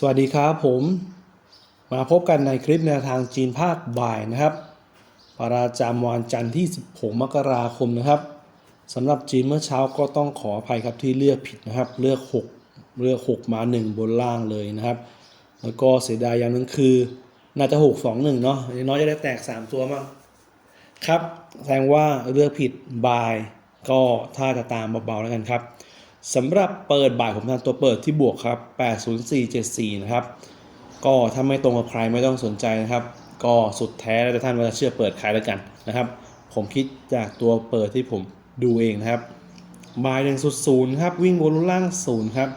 สวัสดีครับผมมาพบกันในคลิปแนวทางจีนภาคบ่ายนะครับ ประจำวันจันทร์ที่ 16 มกราคมนะครับสำหรับจีนเมื่อเช้าก็ต้องขออภัยครับที่เลือกผิดนะครับ เลือก 6 เลือก 6 มา 1 บนล่างเลยนะครับ แล้วก็เสียดายอย่างหนึงคือ น่าจะ 6 2 1 เนาะน้อยจะได้แตก 3 ตัวมั้งครับแสดงว่าเลือกผิดบ่าย ก็ถ้าจะตามเบาๆแล้วกันครับ สำหรับเปิดบ่ายผมทำตัวเปิดที่บวกครับ 80474 นะครับ ก็ถ้าไม่ตรงกับใครไม่ต้องสนใจนะครับ ก็สุดแท้แล้วแต่ท่านว่าจะเชื่อเปิดใครแล้วกันนะครับ ผมคิดจากตัวเปิดที่ผมดูเองนะครับบ่ายหนึ่งสุดศูนย์ครับ วิ่งบนล่างศูนย์ครับ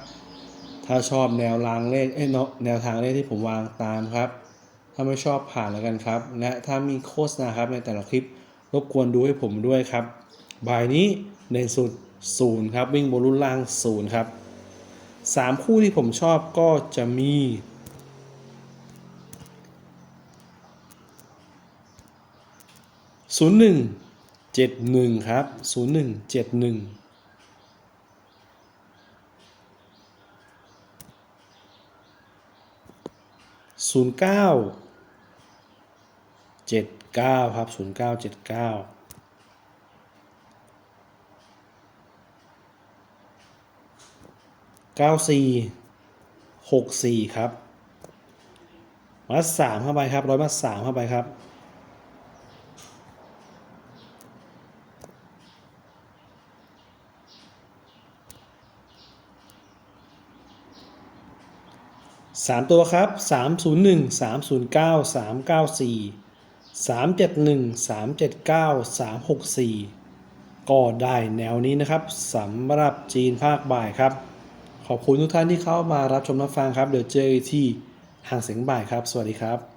ถ้าชอบแนวรางเลขเอ้ยเนาะแนวทางเลขที่ผมวางตามครับ ถ้าไม่ชอบผ่านแล้วกันครับ และถ้ามีโฆษณาครับในแต่ละคลิปรบกวนดูให้ผมด้วยครับบ่ายนี้ในสุด ศูนย์ครับวิ่งบนรุ่นล่างศูนย์ครับสามคู่ที่ผมชอบก็จะมีศูนย์หนึ่งเจ็ดหนึ่งครับศูนย์หนึ่งเจ็ดหนึ่งศูนย์เก้าเจ็ดเก้าครับศูนย์เก้าเจ็ดเก้า เก้าสี่หกสี่ครับ มัดสามเข้าไปครับร้อยมัดสามเข้าไปครับ สามตัวครับสามศูนย์หนึ่งสามศูนย์เก้าสามเก้าสี่สามเจ็ดหนึ่งสามเจ็ดเก้าสามหกสี่ก็ได้แนวนี้นะครับสำหรับจีนภาคบ่ายครับ ขอบคุณทุกท่านที่เข้ามารับชมรับฟังครับเดี๋ยวเจอกันที่ห่างเสียงบ่ายครับ สวัสดีครับ